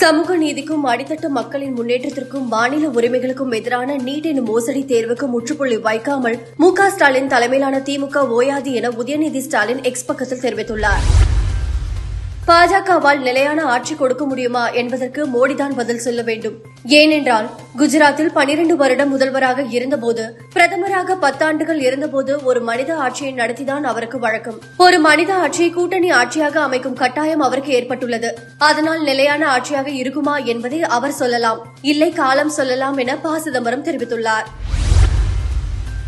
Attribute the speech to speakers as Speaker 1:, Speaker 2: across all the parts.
Speaker 1: சமூக நீதிக்கும் அடித்தட்டு மக்களின் முன்னேற்றத்திற்கும் மாநில உரிமைகளுக்கும் எதிரான நீட் எனும் மோசடி தேர்வுக்கு முற்றுப்புள்ளி வைக்காமல் மு க ஸ்டாலின் தலைமையிலான திமுக ஓயாது என உதயநிதி ஸ்டாலின் எக்ஸ் பக்கத்தில் தெரிவித்துள்ளார். பாஜகவால் நிலையான ஆட்சி கொடுக்க முடியுமா என்பதற்கு மோடிதான் பதில் சொல்ல வேண்டும். ஏனென்றால் குஜராத்தில் பனிரெண்டு வருடம் முதல்வராக இருந்தபோது பிரதமராக பத்தாண்டுகள் இருந்தபோது ஒரு மனித ஆட்சியை நடத்திதான் அவருக்கு வழக்கம். ஒரு மனித ஆட்சியை கூட்டணி ஆட்சியாக அமைக்கும் கட்டாயம் அவருக்கு ஏற்பட்டுள்ளது. அதனால் நிலையான ஆட்சியாக இருக்குமா என்பதை அவர் சொல்லலாம். இல்லை காலம் சொல்லலாம் என ப. சிதம்பரம் தெரிவித்துள்ளார்.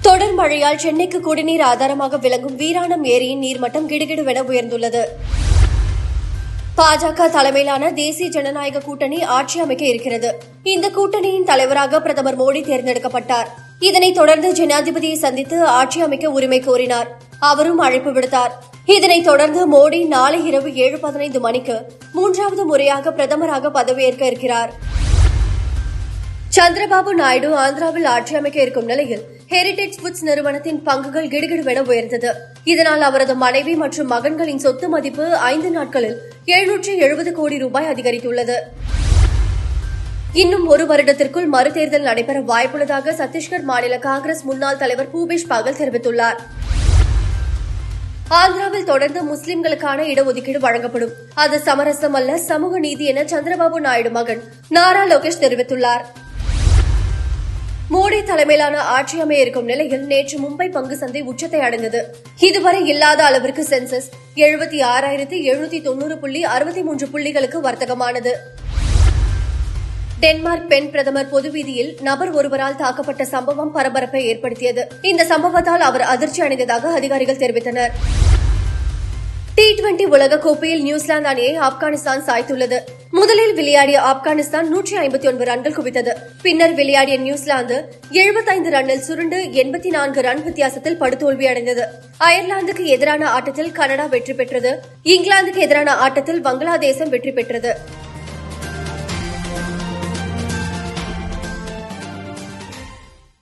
Speaker 1: தொடர் மழையால் சென்னைக்கு குடிநீர் ஆதாரமாக விளங்கும் வீராணம் ஏரியின் நீர்மட்டம் கிடுகிடுவென உயர்ந்துள்ளது. பாஜக தலைமையிலான தேசிய ஜனநாயக கூட்டணி ஆட்சி அமைக்க இருக்கிறது. இந்த கூட்டணியின் தலைவராக பிரதமர் மோடி தேர்ந்தெடுக்கப்பட்டார். இதனைத் தொடர்ந்து ஜனாதிபதியை சந்தித்து ஆட்சி அமைக்க உரிமை கோரினார். அவரும் அழைப்பு விடுத்தார். இதனைத் தொடர்ந்து மோடி நாளை இரவு ஏழு பதினைந்து மணிக்கு மூன்றாவது முறையாக பிரதமராக பதவியேற்க இருக்கிறார். சந்திரபாபு நாயுடு ஆந்திராவில் ஆட்சி அமைக்க இருக்கும் நிலையில் ஹெரிடேஜ் ஃபுட்ஸ் நிறுவனத்தின் பங்குகள் கிடுகிடுவென உயர்ந்தது. இதனால் அவரது மனைவி மற்றும் மகன்களின் சொத்து மதிப்பு ஐந்து நாட்களில் எழுநூற்றி எழுபது கோடி ரூபாய் அதிகரித்துள்ளது. இன்னும் ஒரு வருடத்திற்குள் மறுதேர்தல் நடைபெற வாய்ப்புள்ளதாக சத்தீஸ்கர் மாநில காங்கிரஸ் முன்னாள் தலைவர் பூபேஷ் பாகல் தெரிவித்துள்ளார். ஆந்திராவில் தொடர்ந்து முஸ்லிம்களுக்கான இடஒதுக்கீடு வழங்கப்படும். அது சமரசம் அல்ல சமூக நீதி என சந்திரபாபு நாயுடு மகன் நாரா லோகேஷ் தெரிவித்துள்ளார். மோடி தலைமையிலான ஆட்சி அமைய இருக்கும் நிலையில் நேற்று மும்பை பங்கு சந்தை உச்சத்தை அடைந்தது. இதுவரை இல்லாத அளவிற்கு சென்சஸ் எழுபத்தி ஆறாயிரத்தி எழுநூத்தி தொண்ணூறு புள்ளி அறுபத்தி மூன்று புள்ளிகளுக்கு வர்த்தகமானது. டென்மார்க் பெண் பிரதமர் பொது வீதியில் நபர் ஒருவரால் தாக்கப்பட்ட சம்பவம் பரபரப்பை ஏற்படுத்தியது. இந்த சம்பவத்தால் அவர் அதிர்ச்சி அடைந்ததாக அதிகாரிகள் தெரிவித்தனர். டி டுவெண்டி உலகக்கோப்பையில் நியூசிலாந்து அணியை ஆப்கானிஸ்தான் சாய்த்துள்ளது. முதலில் விளையாடிய ஆப்கானிஸ்தான் நூற்றி ஐம்பத்தி ஒன்பது ரன்கள் குவித்தது. பின்னர் விளையாடிய நியூசிலாந்து எழுபத்தைந்து ரன்னில் சுருண்டு எண்பத்தி நான்கு ரன் வித்தியாசத்தில் படுதோல்வி அடைந்தது. அயர்லாந்துக்கு எதிரான ஆட்டத்தில் கனடா வெற்றி பெற்றது. இங்கிலாந்துக்கு எதிரான ஆட்டத்தில் பங்களாதேசம் வெற்றி பெற்றது.